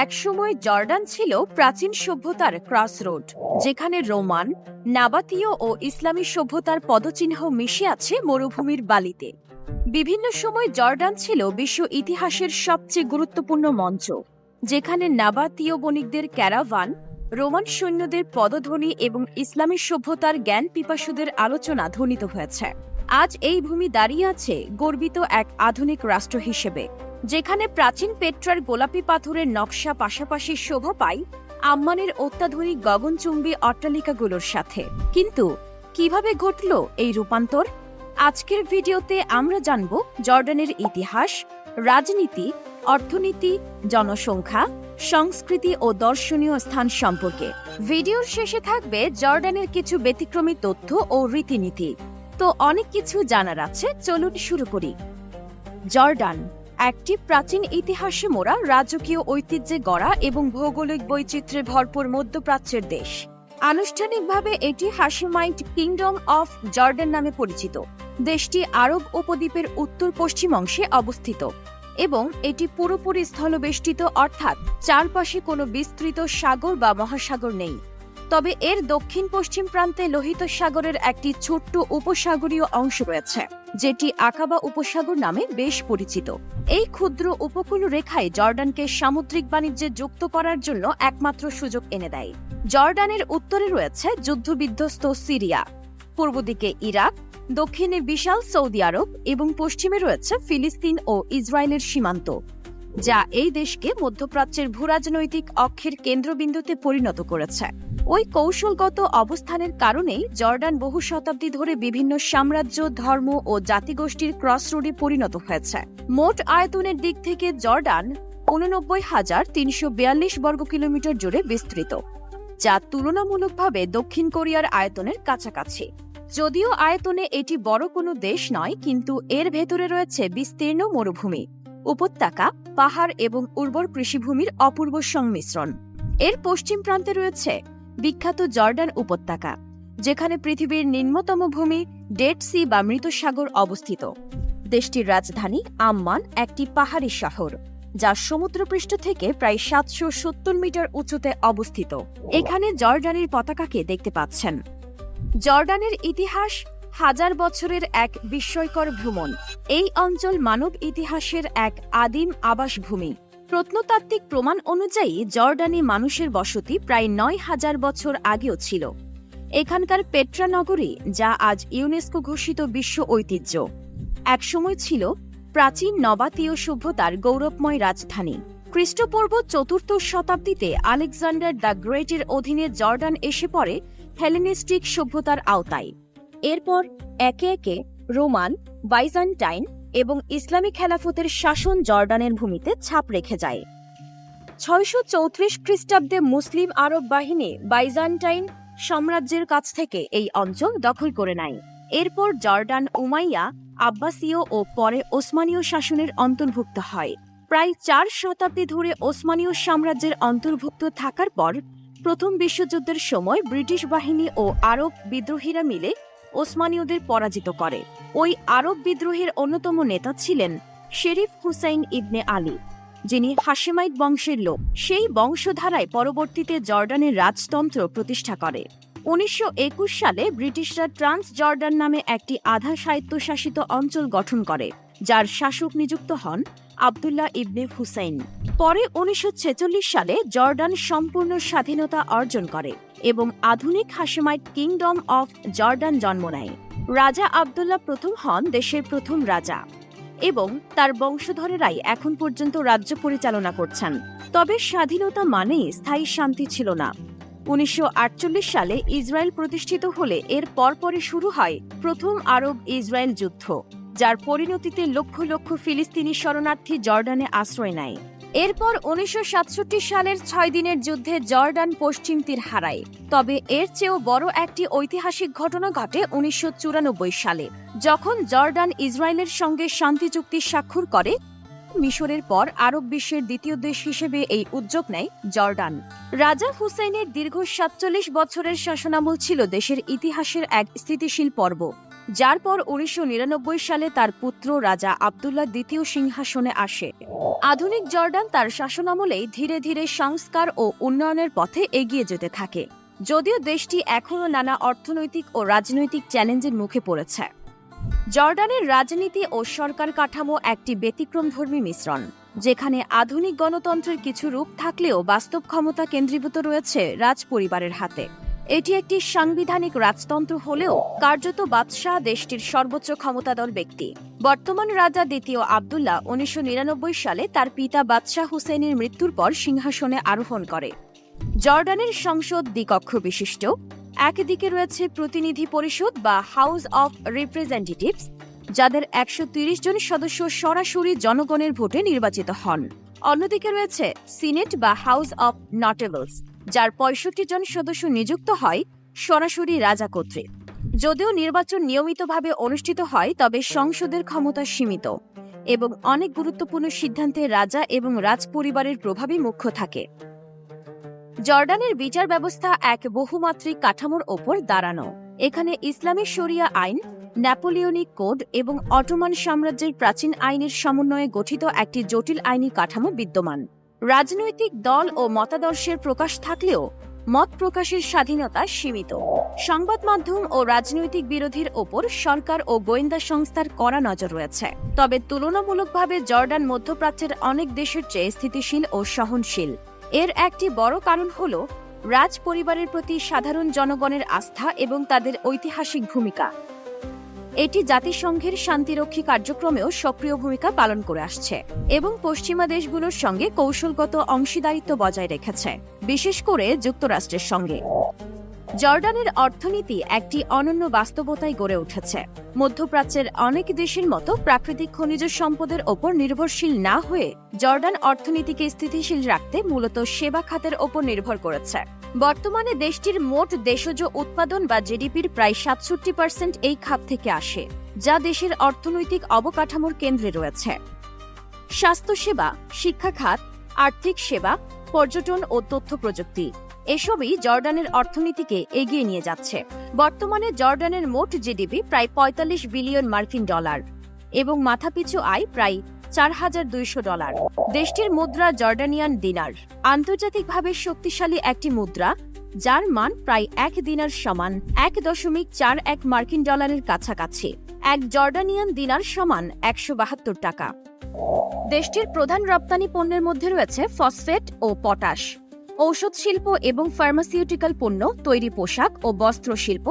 একসময় জর্ডান ছিল প্রাচীন সভ্যতার ক্রসরোড, যেখানে রোমান, নাবাতীয় ও ইসলামী সভ্যতার পদচিহ্ন মিশে আছে মরুভূমির বালিতে। বিভিন্ন সময় জর্ডান ছিল বিশ্ব ইতিহাসের সবচেয়ে গুরুত্বপূর্ণ মঞ্চ, যেখানে নাবাতীয় বণিকদের ক্যারাভান, রোমান সৈন্যদের পদধ্বনি এবং ইসলামী সভ্যতার জ্ঞান পিপাসুদের আলোচনা ধ্বনিত হয়েছে। আজ এই ভূমি দাঁড়িয়ে আছে গর্বিত এক আধুনিক রাষ্ট্র হিসেবে। যেখানে প্রাচীন পেট্রার গোলাপি পাথরের নকশা পাশাপাশি শোভা পায় আম্মানের অত্যাধুনিক গগনচুম্বী অট্টালিকাগুলোর সাথে। কিন্তু কীভাবে ঘটল এই রূপান্তর? আজকের ভিডিওতে আমরা জানব জর্ডানের ইতিহাস, রাজনীতি, অর্থনীতি, জনসংখ্যা, সংস্কৃতি ও দর্শনীয় স্থান সম্পর্কে। ভিডিওর শেষে থাকবে জর্ডানের কিছু ব্যতিক্রমী তথ্য ও রীতিনীতি। তো অনেক কিছু জানার আছে, চলুন শুরু করি। জর্ডান একটি প্রাচীন ইতিহাসে মোড়া রাজকীয় ঐতিহ্যে গড়া এবং ভৌগোলিক বৈচিত্র্যে ভরপুর মধ্যপ্রাচ্যের দেশ। আনুষ্ঠানিকভাবে এটি হাসিমাইট কিংডম অফ জর্ডেন নামে পরিচিত। দেশটি আরব উপদ্বীপের উত্তর পশ্চিম অংশে অবস্থিত এবং এটি পুরোপুরি স্থলবেষ্টিত, অর্থাৎ চারপাশে কোনো বিস্তৃত সাগর বা মহাসাগর নেই। তবে এর দক্ষিণ পশ্চিম প্রান্তে লোহিত সাগরের একটি ছোট্ট উপসাগরীয় অংশ রয়েছে, যেটি আকাবা উপসাগর নামে বেশ পরিচিত। এই ক্ষুদ্র উপকূল রেখায় জর্ডানকে সামুদ্রিক বাণিজ্যে যুক্ত করার জন্য একমাত্র সুযোগ এনে দেয়। জর্ডানের উত্তরে রয়েছে যুদ্ধবিধ্বস্ত সিরিয়া, পূর্ব দিকে ইরাক, দক্ষিণে বিশাল সৌদি আরব এবং পশ্চিমে রয়েছে ফিলিস্তিন ও ইসরায়েলের সীমান্ত। যা এই দেশকে মধ্যপ্রাচ্যের ভূরাজনৈতিক অক্ষের কেন্দ্রবিন্দুতে পরিণত করেছে। ওই কৌশলগত অবস্থানের কারণেই জর্ডান বহু শতাব্দী ধরে বিভিন্ন সাম্রাজ্য, ধর্ম ও জাতিগোষ্ঠীর ক্রসরোডে পরিণত হয়েছে। মোট আয়তনের দিক থেকে জর্ডান উননব্বই হাজার তিনশো বিয়াল্লিশ বর্গ কিলোমিটার জুড়ে বিস্তৃত, যা তুলনামূলকভাবে দক্ষিণ কোরিয়ার আয়তনের কাছাকাছি। যদিও আয়তনে এটি বড় কোনো দেশ নয়, কিন্তু এর ভেতরে রয়েছে বিস্তীর্ণ মরুভূমি। উপত্যকা পাহাড় এবং উর্বর কৃষিভূমির অপূর্ব সংমিশ্রণ। এর পশ্চিম প্রান্তে রয়েছে বিখ্যাত জর্ডান উপত্যকা যেখানে পৃথিবীর নিম্নতম ভূমি ডেড সি বা মৃত সাগর অবস্থিত। দেশটির রাজধানী আম্মান একটি পাহাড়ি শহর যা সমুদ্রপৃষ্ঠ থেকে প্রায় সাতশো সত্তর মিটার উঁচুতে অবস্থিত। এখানে জর্ডানের পতাকাকে দেখতে পাচ্ছেন। জর্ডানের ইতিহাস হাজার বছরের এক বিস্ময়কর ভ্রমণ। এই অঞ্চল মানব ইতিহাসের এক আদিম আবাসভূমি। প্রত্নতাত্ত্বিক প্রমাণ অনুযায়ী জর্ডানে মানুষের বসতি প্রায় নয় হাজার বছর আগেও ছিল। এখানকার পেট্রা নগরী, যা আজ ইউনেস্কো ঘোষিত বিশ্ব ঐতিহ্য। একসময় ছিল প্রাচীন নবাতীয় সভ্যতার গৌরবময় রাজধানী। খ্রিস্টপূর্ব চতুর্থ শতাব্দীতে আলেকজান্ডার দ্য গ্রেটের অধীনে জর্ডান এসে পড়ে হেলেনিস্টিক সভ্যতার আওতায়। এরপর একে একে রোমান, বাইজান্টাইন এবং ইসলামী খেলাফতের শাসন জর্ডানের ভূমিতে ছাপ রেখে যায়। ছয়শো চৌত্রিশ খ্রিস্টাব্দে মুসলিম আরব বাহিনী বাইজান্টাইন সাম্রাজ্যের কাছ থেকে এই অঞ্চল দখল করে নেয়। এরপর জর্ডান উমাইয়া, আব্বাসীয় ও পরে ওসমানীয় শাসনের অন্তর্ভুক্ত হয়। প্রায় চার শতাব্দী ধরে ওসমানীয় সাম্রাজ্যের অন্তর্ভুক্ত থাকার পর প্রথম বিশ্বযুদ্ধের সময় ব্রিটিশ বাহিনী ও আরব বিদ্রোহীরা মিলে ওসমানীয়দের পরাজিত করে। ওই আরব বিদ্রোহের অন্যতম নেতা ছিলেন শেরিফ হুসাইন ইবনে আলী, যিনি হাসেমাইট বংশের লোক। সেই বংশধারায় পরবর্তীতে জর্ডানের রাজতন্ত্র প্রতিষ্ঠা করে। উনিশশো একুশ সালে ব্রিটিশরা ট্রান্স জর্ডান নামে একটি আধা স্বায়ত্তশাসিত অঞ্চল গঠন করে, যার শাসক নিযুক্ত হন আবদুল্লাহ ইবনে হুসাইন। পরে উনিশশো ছেচল্লিশ সালে জর্ডান সম্পূর্ণ স্বাধীনতা অর্জন করে। এবং আধুনিক হাসেমাইট কিংডম অফ জর্ডান জন্ম নেয়। রাজা আবদুল্লাহ প্রথম হন দেশের প্রথম রাজা এবং তার বংশধরেরাই এখন পর্যন্ত রাজ্য পরিচালনা করছেন। তবে স্বাধীনতা মানেই স্থায়ী শান্তি ছিল না। উনিশশো আটচল্লিশ সালে ইসরায়েল প্রতিষ্ঠিত হলে এর পরপরই শুরু হয় প্রথম আরব ইসরায়েল যুদ্ধ, যার পরিণতিতে লক্ষ লক্ষ ফিলিস্তিনি শরণার্থী জর্ডানে আশ্রয় নেয়। এরপর উনিশশো সাতষট্টি সালের ছয় দিনের যুদ্ধে জর্ডান পশ্চিম তীর হারায়। তবে এর চেয়েও বড় একটি ঐতিহাসিক ঘটনা ঘটে উনিশশো চুরানব্বই সালে, যখন জর্ডান ইসরায়েলের সঙ্গে শান্তি চুক্তি স্বাক্ষর করে। মিশরের পর আরব বিশ্বের দ্বিতীয় দেশ হিসেবে এই উদ্যোগ নেয় জর্ডান। রাজা হুসাইনের দীর্ঘ সাতচল্লিশ বছরের শাসনামল ছিল দেশের ইতিহাসের এক স্থিতিশীল পর্ব। যার পর উনিশশো নিরানব্বই সালে তার পুত্র রাজা আবদুল্লাহ দ্বিতীয় সিংহাসনে আসে। আধুনিক জর্ডান তার শাসনামলেই ধীরে ধীরে সংস্কার ও উন্নয়নের পথে এগিয়ে যেতে থাকে। যদিও দেশটি এখনও নানা অর্থনৈতিক ও রাজনৈতিক চ্যালেঞ্জের মুখে পড়েছে। জর্ডানের রাজনীতি ও সরকার কাঠামো একটি ব্যতিক্রমধর্মী মিশ্রণ, যেখানে আধুনিক গণতন্ত্রের কিছু রূপ থাকলেও বাস্তব ক্ষমতা কেন্দ্রীভূত রয়েছে রাজ পরিবারের হাতে। এটি একটি সাংবিধানিক রাজতন্ত্র হলেও কার্যত বাদশাহ দেশটির সর্বোচ্চ ক্ষমতাদল ব্যক্তি। বর্তমান রাজা দ্বিতীয় আবদুল্লাহ উনিশশো নিরানব্বই সালে তার পিতা বাদশাহ হুসেনের মৃত্যুর পর সিংহাসনে আরোহণ করে। জর্ডানের সংসদ দ্বিকক্ষ বিশিষ্ট। একদিকে রয়েছে প্রতিনিধি পরিষদ বা হাউস অফ রিপ্রেজেন্টেটিভস, যাদের একশো জন সদস্য সরাসরি জনগণের ভোটে নির্বাচিত হন। অন্যদিকে রয়েছে সিনেট বা হাউস অব নটেবলস। যার পঁয়ষট্টি জন সদস্য নিযুক্ত হয় সরাসরি রাজা কর্তৃক। যদিও নির্বাচন নিয়মিতভাবে অনুষ্ঠিত হয়, তবে সংসদের ক্ষমতা সীমিত এবং অনেক গুরুত্বপূর্ণ সিদ্ধান্তে রাজা এবং রাজ পরিবারের প্রভাবই মুখ্য থাকে। জর্ডানের বিচার ব্যবস্থা এক বহুমাত্রিক কাঠামোর ওপর দাঁড়ানো। এখানে ইসলামী শরিয়া আইন, ন্যাপোলিয়নিক কোড এবং অটোমান সাম্রাজ্যের প্রাচীন আইনের সমন্বয়ে গঠিত একটি জটিল আইনি কাঠামো বিদ্যমান। রাজনৈতিক দল ও মতাদর্শের প্রকাশ থাকলেও মত প্রকাশের স্বাধীনতা সীমিত। সংবাদ মাধ্যম ও রাজনৈতিক বিরোধীর ওপর সরকার ও গোয়েন্দা সংস্থার কড়া নজর রয়েছে। তবে তুলনামূলকভাবে জর্ডান মধ্যপ্রাচ্যের অনেক দেশের চেয়ে স্থিতিশীল ও সহনশীল। এর একটি বড় কারণ হল রাজ পরিবারের প্রতি সাধারণ জনগণের আস্থা এবং তাদের ঐতিহাসিক ভূমিকা। এটি জাতিসংঘের শান্তিরক্ষী কার্যক্রমেও সক্রিয় ভূমিকা পালন করে আসছে এবং পশ্চিমা দেশগুলোর সঙ্গে কৌশলগত অংশীদারিত্ব বজায় রেখেছে, বিশেষ করে যুক্তরাষ্ট্রের সঙ্গে। জর্ডানের অর্থনীতি একটি অনন্য বাস্তবতায় গড়ে উঠেছে। মধ্যপ্রাচ্যের অনেক দেশের মতো প্রাকৃতিক খনিজ সম্পদের ওপর নির্ভরশীল না হয়ে জর্ডান অর্থনীতিকে স্থিতিশীল রাখতে মূলত সেবা খাতের ওপর নির্ভর করেছে। বর্তমানে দেশটির মোট দেশজ উৎপাদন বা জিডিপির প্রায় সাতষট্টি পার্সেন্ট এই খাত থেকে আসে, যা দেশের অর্থনৈতিক অবকাঠামোর কেন্দ্রে রয়েছে। স্বাস্থ্যসেবা, শিক্ষা খাত, আর্থিক সেবা, পর্যটন ও তথ্য প্রযুক্তি, এসবই জর্ডানের অর্থনীতিকে এগিয়ে নিয়ে যাচ্ছে। বর্তমানে জর্ডানের মোট জিডিপি প্রায় পঁয়তাল্লিশ বিলিয়ন মার্কিন ডলার এবং মাথাপিছু আয় প্রায় চার হাজার দুইশো ডলার। দেশটির মুদ্রা জর্ডানিয়ান দিনার। আন্তর্জাতিকভাবে শক্তিশালী একটি মুদ্রা, যার মান প্রায় এক দিনার সমান এক দশমিক চার এক মার্কিন ডলারের কাছাকাছি। এক জর্ডানিয়ান দিনার সমান একশো বাহাত্তর টাকা। দেশটির প্রধান রপ্তানি পণ্যের মধ্যে রয়েছে ফসফেট ও পটাশ। ঔষধ শিল্প এবং ফার্মাসিউটিক্যাল পণ্য, তৈরি পোশাক ও বস্ত্র শিল্প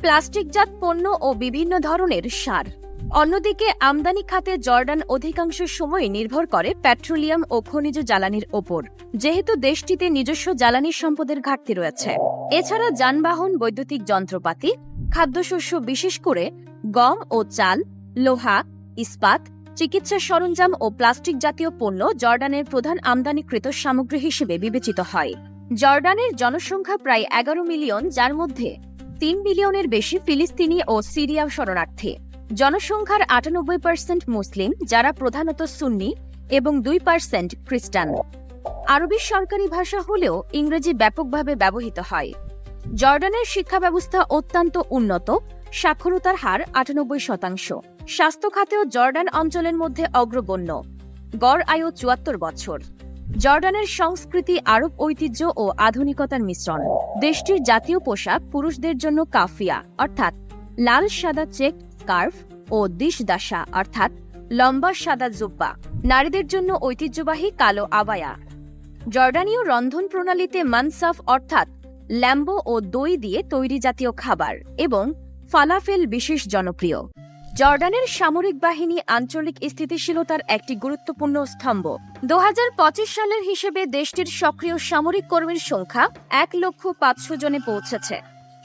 প্লাস্টিকজাত পণ্য ও বিভিন্ন ধরনের সার। অন্যদিকে, আমদানি খাতে জর্ডান অধিকাংশ সময় নির্ভর করে পেট্রোলিয়াম ও খনিজ জ্বালানির ওপর। যেহেতু দেশটিতে নিজস্ব জ্বালানি সম্পদের ঘাটতি রয়েছে। এছাড়া যানবাহন, বৈদ্যুতিক যন্ত্রপাতি, খাদ্যশস্য বিশেষ করে গম ও চাল, লোহা, ইস্পাত, চিকিৎসা সরঞ্জাম ও প্লাস্টিক জাতীয় পণ্য জর্ডানের প্রধান আমদানিকৃত সামগ্রী হিসেবে বিবেচিত হয়। জর্ডানের জনসংখ্যা প্রায় এগারো মিলিয়ন, যার মধ্যে তিন মিলিয়নের বেশি ফিলিস্তিনি ও সিরিয়া শরণার্থী। জনসংখ্যার আটানব্বই পার্সেন্ট মুসলিম, যারা প্রধানত সুন্নি এবং দুই পার্সেন্ট খ্রিস্টান। আরবি সরকারি ভাষা হলেও ইংরেজি ব্যাপকভাবে ব্যবহৃত হয়। জর্ডানের শিক্ষা ব্যবস্থা অত্যন্ত উন্নত, সাক্ষরতার হার আটানব্বই শতাংশ। স্বাস্থ্য খাতেও জর্ডান অঞ্চলের মধ্যে অগ্রগণ্য। গড় আয়ু চুয়াত্তর বছর। জর্ডানের সংস্কৃতি, আরব ঐতিহ্য ও আধুনিকতার মিশ্রণ। দেশটির জাতীয় পোশাক পুরুষদের জন্য কাফিয়া, অর্থাৎ লাল, সাদা, চেক স্কার্ফ ও দিশ দাসা অর্থাৎ লম্বা সাদা জুব্বা। নারীদের জন্য ঐতিহ্যবাহী কালো আবায়া। জর্ডানীয় রন্ধন প্রণালীতে মানসাফ, অর্থাৎ ল্যাম্বো ও দই দিয়ে তৈরি জাতীয় খাবার এবং ফালাফেল বিশেষ জনপ্রিয়। জর্ডানের সামরিক বাহিনী আঞ্চলিক স্থিতিশীলতার একটি গুরুত্বপূর্ণ স্তম্ভ। দু হাজার পঁচিশ সালের হিসেবে দেশটির সক্রিয় সামরিক কর্মীর সংখ্যা এক লক্ষ পাঁচশো জনে পৌঁছেছে,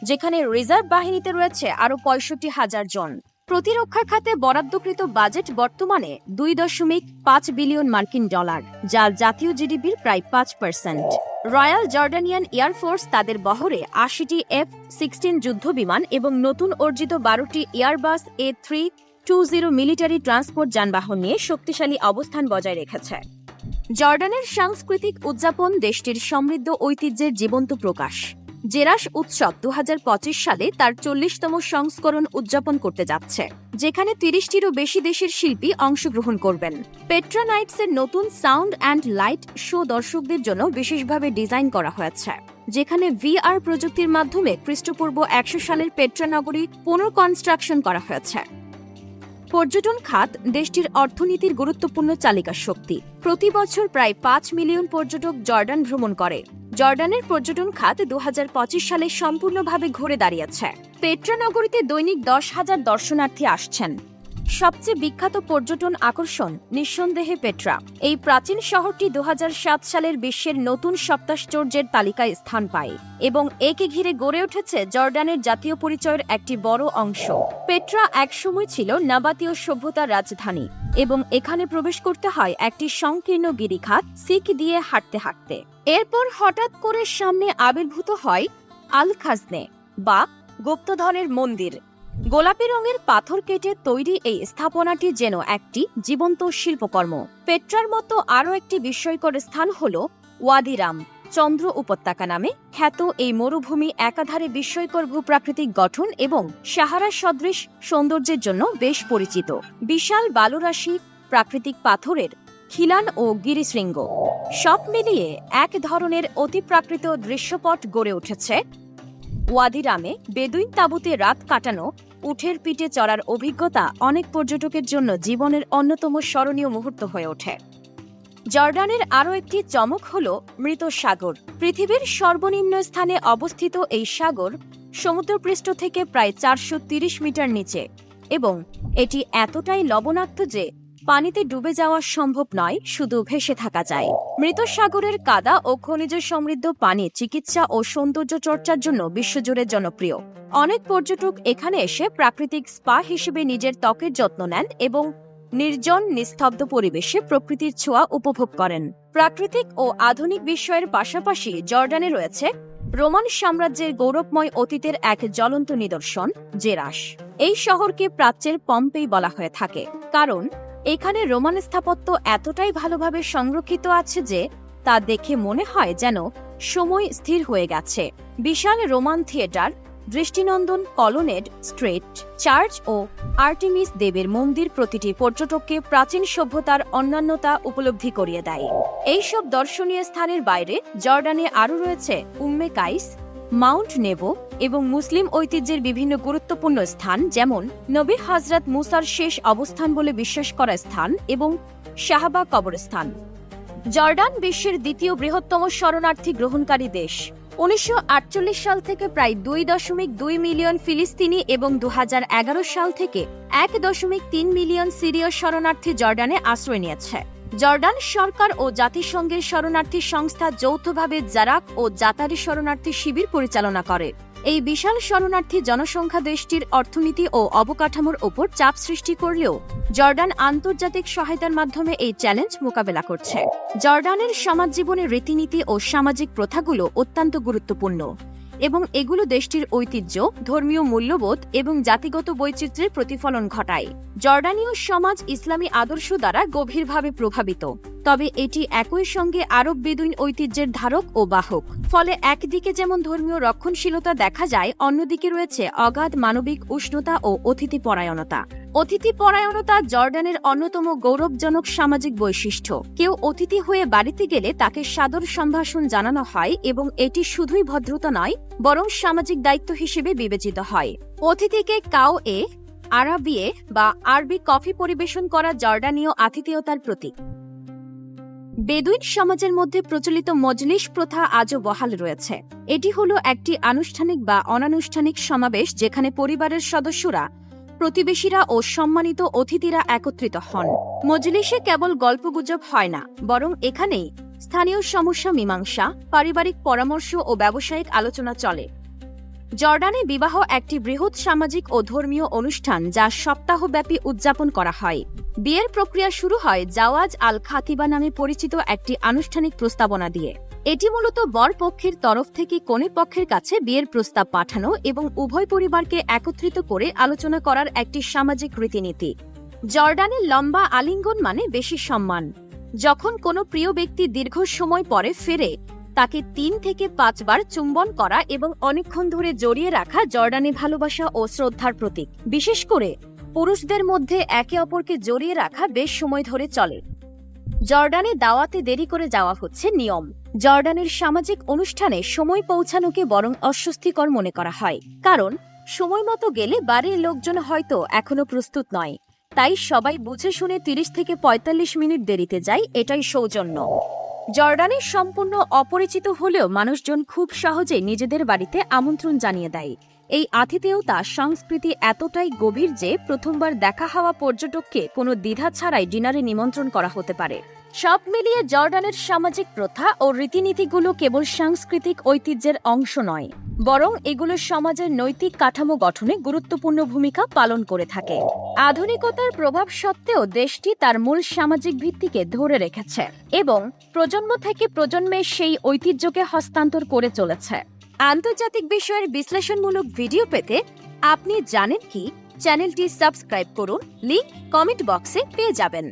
যেখানে রিজার্ভ বাহিনীতে রয়েছে আরও পঁয়ষট্টি হাজার জন। প্রতিরক্ষা খাতে বরাদ্দকৃত বাজেট বর্তমানে দুই দশমিক পাঁচ বিলিয়ন মার্কিন ডলার যা জাতীয় জিডিপির প্রায় পাঁচ পার্সেন্ট। রয়্যাল জর্ডানিয়ান এয়ারফোর্স তাদের বহরে আশিটি এফ সিক্সটিন যুদ্ধ বিমান এবং নতুন অর্জিত বারোটি Airbus A three two zero military transport যানবাহন নিয়ে শক্তিশালী অবস্থান বজায় রেখেছে। জর্ডানের সাংস্কৃতিক উদযাপন দেশটির সমৃদ্ধ ঐতিহ্যের জীবন্ত প্রকাশ। জেরাস উৎসব দু হাজার পঁচিশ সালে তার চল্লিশতম সংস্করণ উদযাপন করতে যাচ্ছে, যেখানে তিরিশটিরও বেশি দেশের শিল্পী অংশগ্রহণ করবেন। পেট্রা নাইটসের নতুন সাউন্ড অ্যান্ড লাইট শো দর্শকদের জন্য বিশেষভাবে ডিজাইন করা হয়েছে, যেখানে ভিআর প্রযুক্তির মাধ্যমে খ্রিস্টপূর্ব একশো সালের পেট্রা নগরী পুনর্কনস্ট্রাকশন করা হয়েছে। পর্যটন খাত দেশটির অর্থনীতির গুরুত্বপূর্ণ চালিকা শক্তি। প্রতি বছর প্রায় পাঁচ মিলিয়ন পর্যটক জর্ডান ভ্রমণ করে। জর্ডানের পর্যটন খাত দু হাজার পঁচিশ সালে সম্পূর্ণভাবে ঘুরে দাঁড়িয়েছে। পেট্রা নগরীতে দৈনিক দশ হাজার দর্শনার্থী আসছেন। সবচেয়ে বিখ্যাত পর্যটন আকর্ষণ নিঃসন্দেহে পেট্রা। এই প্রাচীন শহরটি দু হাজার সাত সালের বিশ্বের নতুন সপ্তাশ্চর্যের তালিকায় স্থান পায় এবং একে ঘিরে গড়ে উঠেছে জর্ডানের জাতীয় পরিচয়ের একটি বড় অংশ। পেট্রা একসময় ছিল নাবাতীয় সভ্যতার রাজধানী এবং এখানে প্রবেশ করতে হয় একটি সংকীর্ণ গিরিখাত সিক দিয়ে হাঁটতে হাঁটতে। এরপর হঠাৎ করে সামনে আবির্ভূত হয় আল খাজনে বা গুপ্তধনের মন্দির। গোলাপি রঙের পাথর কেটে তৈরি এই স্থাপনাটি যেন একটি জীবন্ত শিল্পকর্ম। পেট্রার মতো আরও একটি বিস্ময়কর স্থান হল ওয়াদিরাম। চন্দ্র উপত্যকা নামে খ্যাত এই মরুভূমি একাধারে বিস্ময়কর ভূপ্রাকৃতিক গঠন এবং সাহারা সদৃশ সৌন্দর্যের জন্য বেশ পরিচিত। বিশাল বালুরাশি, প্রাকৃতিক পাথরের খিলান ও গিরিশৃঙ্গ। সব মিলিয়ে এক ধরনের অতিপ্রাকৃত দৃশ্যপট গড়ে উঠেছে। ওয়াদিরামে বেদুইন তাঁবুতে রাত কাটানো উঠের পিঠে চড়ার অভিজ্ঞতা অনেক পর্যটকের জন্য জীবনের অন্যতম স্মরণীয় মুহূর্ত হয়ে ওঠে। জর্ডানের আরও একটি চমক হল মৃত সাগর। পৃথিবীর সর্বনিম্ন স্থানে অবস্থিত এই সাগর সমুদ্রপৃষ্ঠ থেকে প্রায় চারশো মিটার নিচে এবং এটি এতটাই লবণাক্ত যে পানিতে ডুবে যাওয়া সম্ভব নয়, শুধু ভেসে থাকা যায়। মৃত সাগরের কাদা ও খনিজ সমৃদ্ধ পানি চিকিৎসা ও সৌন্দর্য চর্চার জন্য বিশ্বজুড়ে জনপ্রিয়। অনেক পর্যটক এখানে এসে প্রাকৃতিক স্পা হিসেবে নিজের ত্বকের যত্ন নেন এবং নির্জন, নিস্তব্ধ পরিবেশে প্রকৃতির ছোঁয়া উপভোগ করেন। প্রাকৃতিক ও আধুনিক বিষয়ের পাশাপাশি জর্ডানে রয়েছে রোমান সাম্রাজ্যের গৌরবময় অতীতের এক জ্বলন্ত নিদর্শন, জেরাস। এই শহরকে প্রাচ্যের পম্পেই বলা হয়ে থাকে, কারণ এখানে রোমান স্থাপত্য এতটাই ভালোভাবে সংরক্ষিত আছে যে তা দেখে মনে হয় যেন সময় স্থির হয়ে গেছে। বিশাল রোমান থিয়েটার, দৃষ্টিনন্দন কলোনেড স্ট্রিট, চার্চ ও আর্টিমিস দেবের মন্দির প্রতিটি পর্যটককে প্রাচীন সভ্যতার অন্যান্যতা উপলব্ধি করিয়ে দেয়। এইসব দর্শনীয় স্থানের বাইরে জর্ডানে আরও রয়েছে উম্মে কাইস মাউন্ট নেভো এবং মুসলিম ঐতিহ্যের বিভিন্ন গুরুত্বপূর্ণ স্থান, যেমন নবী হজরত মুসার শেষ অবস্থান বলে বিশ্বাস করা স্থান এবং শাহবা কবরস্থান। জর্ডান বিশ্বের দ্বিতীয় বৃহত্তম শরণার্থী গ্রহণকারী দেশ। উনিশশো আটচল্লিশ সাল থেকে প্রায় দুই দশমিক দুই মিলিয়ন ফিলিস্তিনি এবং দু হাজার এগারো সাল থেকে এক দশমিক তিন মিলিয়ন সিরীয় শরণার্থী জর্ডানে আশ্রয় নিয়েছে। জর্ডান সরকার ও জাতিসংঘের শরণার্থী সংস্থা যৌথভাবে জারাক ও জাতারি শরণার্থী শিবির পরিচালনা করে। এই বিশাল শরণার্থী জনসংখ্যা দেশটির অর্থনীতি ও অবকাঠামোর ওপর চাপ সৃষ্টি করলেও জর্ডান আন্তর্জাতিক সহায়তার মাধ্যমে এই চ্যালেঞ্জ মোকাবেলা করছে। জর্ডানের সমাজ জীবনের রীতিনীতি ও সামাজিক প্রথাগুলো অত্যন্ত গুরুত্বপূর্ণ। এবং এগুলো দেশটির ঐতিহ্য, ধর্মীয় মূল্যবোধ এবং জাতিগত বৈচিত্র্যের প্রতিফলন ঘটায়। জর্ডানীয় সমাজ ইসলামী আদর্শ দ্বারা গভীরভাবে প্রভাবিত। তবে এটি একই সঙ্গে আরব বেদুইন ঐতিহ্যের ধারক ও বাহক। ফলে একদিকে যেমন ধর্মীয় রক্ষণশীলতা দেখা যায়, অন্যদিকে রয়েছে অগাধ মানবিক উষ্ণতা ও অতিথি পরায়ণতা অতিথি পরায়ণতা জর্ডানের অন্যতম গৌরবজনক সামাজিক বৈশিষ্ট্য। কেউ অতিথি হয়ে বাড়িতে গেলে তাকে সাদর সম্ভাষণ জানানো হয় এবং এটি শুধুই ভদ্রতা নয়, বরং সামাজিক দায়িত্ব হিসেবে বিবেচিত হয়। অতিথিকে কাও এ আরাবিয়ে বা আরবি কফি পরিবেশন করা জর্ডানীয় আতিথেয়তার প্রতীক। বেদুইন সমাজের মধ্যে প্রচলিত মজলিস প্রথা আজও বহাল রয়েছে। এটি হলো একটি আনুষ্ঠানিক বা অনানুষ্ঠানিক সমাবেশ যেখানে পরিবারের সদস্যরা প্রতিবেশীরা ও সম্মানিত অতিথিরা একত্রিত হন। মজলিসে কেবল গল্পগুজব হয় না, বরং এখানেই স্থানীয় সমস্যা মীমাংসা, পারিবারিক পরামর্শ ও ব্যবসায়িক আলোচনা চলে। জর্ডানে বিবাহ একটি বৃহৎ সামাজিক ও ধর্মীয় অনুষ্ঠান যা সপ্তাহব্যাপী উদযাপন করা হয়। বিয়ের প্রক্রিয়া শুরু হয় জাওয়াজ আল খাতিবা নামে পরিচিত একটি আনুষ্ঠানিক প্রস্তাবনা দিয়ে। এটি মূলত বর পক্ষের তরফ থেকে কনে পক্ষের কাছে বিয়ের প্রস্তাব পাঠানো এবং উভয় পরিবারকে একত্রিত করে আলোচনা করার একটি সামাজিক রীতিনীতি। জর্ডানের লম্বা আলিঙ্গন মানে বেশি সম্মান। যখন কোনো প্রিয় ব্যক্তি দীর্ঘ সময় পরে ফেরে তাকে তিন থেকে পাঁচবার চুম্বন করা এবং অনেকক্ষণ ধরে জড়িয়ে রাখা জর্ডানে ভালোবাসা ও শ্রদ্ধার প্রতীক। বিশেষ করে, পুরুষদের মধ্যে একে অপরকে জড়িয়ে রাখা বেশ সময় ধরে চলে। জর্ডানে দাওয়াতে দেরি করে যাওয়া হচ্ছে নিয়ম। জর্ডানের সামাজিক অনুষ্ঠানে সময় পৌঁছানোকে বরং অস্বস্তিকর মনে করা হয়। কারণ, সময় মতো গেলে বাড়ির লোকজন হয়তো এখনও প্রস্তুত নয়। তাই সবাই বুঝে শুনে তিরিশ থেকে পঁয়তাল্লিশ মিনিট দেরিতে যায়, এটাই সৌজন্য। জর্ডানে সম্পূর্ণ অপরিচিত হলেও মানুষজন খুব সহজে নিজেদের বাড়িতে আমন্ত্রণ জানিয়ে দেয়। এই আতিথেয়তা সংস্কৃতি এতটাই গভীর যে প্রথমবার দেখা হওয়া পর্যটককে কোনো দ্বিধা ছাড়াই ডিনারে নিমন্ত্রণ করা হতে পারে। সব মিলিয়ে জর্ডানের সামাজিক প্রথা ও রীতিনীতিগুলো কেবল সাংস্কৃতিক ঐতিহ্যের অংশ নয়। বরং এগুলো সমাজের নৈতিক কাঠামো গঠনে গুরুত্বপূর্ণ ভূমিকা পালন করে থাকে। আধুনিকতার প্রভাব সত্ত্বেও দেশটি তার মূল সামাজিক ভিত্তিকে ধরে রেখেছে এবং প্রজন্ম থেকে প্রজন্মে সেই ঐতিহ্যকে হস্তান্তর করে চলেছে। আন্তর্জাতিক বিষয়ের বিশ্লেষণমূলক ভিডিও পেতে আপনি জানেন কি? চ্যানেলটি সাবস্ক্রাইব করুন, লিংক কমেন্ট বক্সে পেয়ে যাবেন।